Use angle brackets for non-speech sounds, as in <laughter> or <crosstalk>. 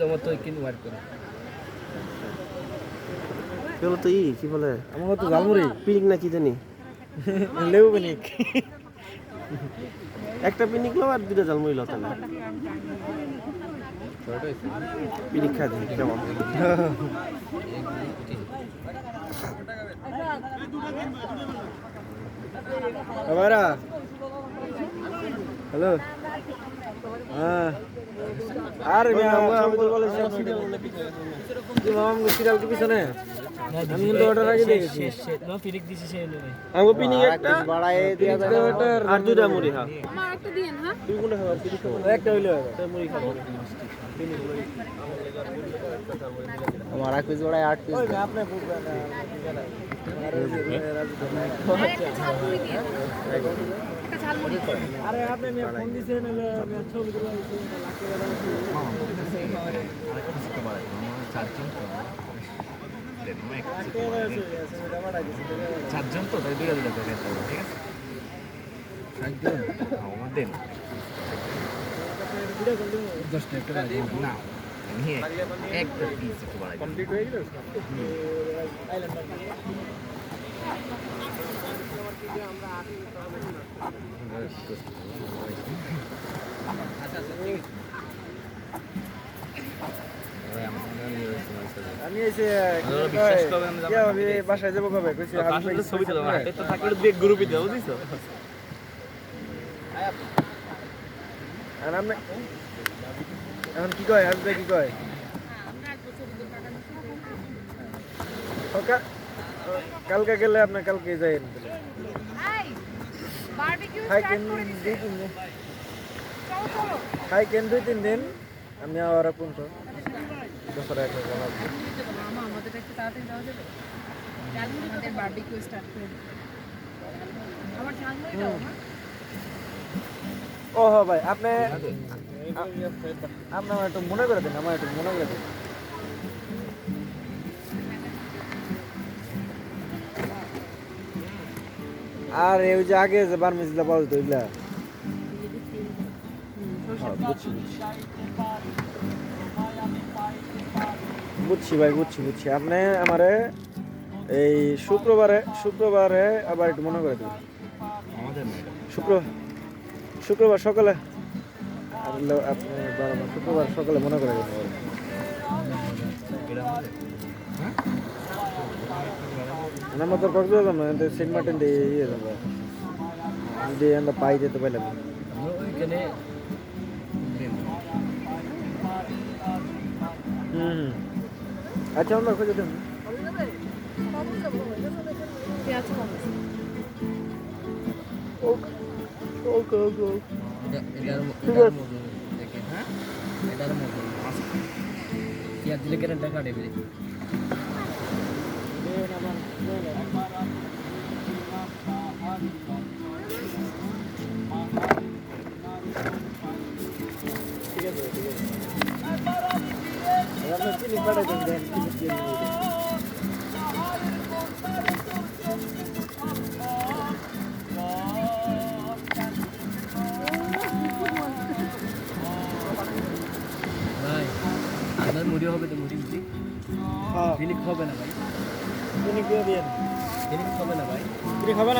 তোমার তো কিন্তু করে। এগুলো তো ই কি বলে? আমার তো পিনিক না কি জানি? <laughs> লেবু পিনিক। একটা পিনিক লো আর দুটা জালমুড়ি লো তাহলে। পিনিক খা দিই কেমন? হ্যাঁ। আর আমি বলে সিরিয়াল পিছনে। আমি কিন্তু অর্ডার আগে দিয়ে গেছি আমাকে পিনিক একটা পিনিক দাও আর দুটা মুড়ি হ্যাঁ আমার একটা দিয়েন হ্যাঁ? তুই কোনটা খাবার পিনিক একটা হইলে মুড়ি খাব। আমার এক পিস বড়াই আট পিস আপনি একটা ঝালমুড়ি আরে আপনি ফোন দিছেন আমি চারজন তো তাই দুইটা দুইটা করে ঠিক আছে? চারজন? আমার দশটা একটা না একটা পিস একটু বাড়াই কমপ্লিট হয়ে গেল? আমি এসে কি বাসায় যাব কবে? ছবি তুলো হাতে তো থাকলে দিয়ে গ্রুপে দাও বুঝছ? আর আপনি এখন কি কয়? আসবে কি কয়? ও, কা- ও, কালকে গেলে আপনি কালকে বারবিকিউ খাই কেন দুই তিন দিন? আমি আবার কোন দশরা একটা জানাব আমাদের একটু তাড়াতাড়ি যাওয়া যাবে? আমাদের বারবিকিউ স্টার্ট করে আমার ঝালমুড়ি দাও ও ভাই আপনি আপনি আমার একটু মনে করে দিন আমার একটু মনে করে দিন। আর এই যে আগে যে বার্মিসিলা পাওয়া যেত ওইগুলা। বুঝছি ভাই বুঝছি বুঝছি। আপনি আমারে এই শুক্রবারে শুক্রবারে আবার একটু মনে করে আমাদের শুক্র শুক্রবার সকালে। আপনি শুক্রবার সকালে মনে করে দেবেন। মার্টিন দিয়ে ইয়ে যাব। দিয়ে আমরা পাই যেতে পারলাম। না। ওইখানে হুম হুম। আচ্ছা আমরা খুঁজে দেন। ওকে ওকে এটার মজুর পেঁয়াজ দিলে কেন টাকা দেবে ঠিক আছে ঠিক আছে আপনার চিনি পাঠাই দেন দিয়ে ভাই আপনার মুড়ি হবে তো মুড়ি মুড়ি। হ্যাঁ। হবে না ভাই। চিনি দিয়ে দিন ফিলিপ হবে না ভাই? চিনি খাবে না?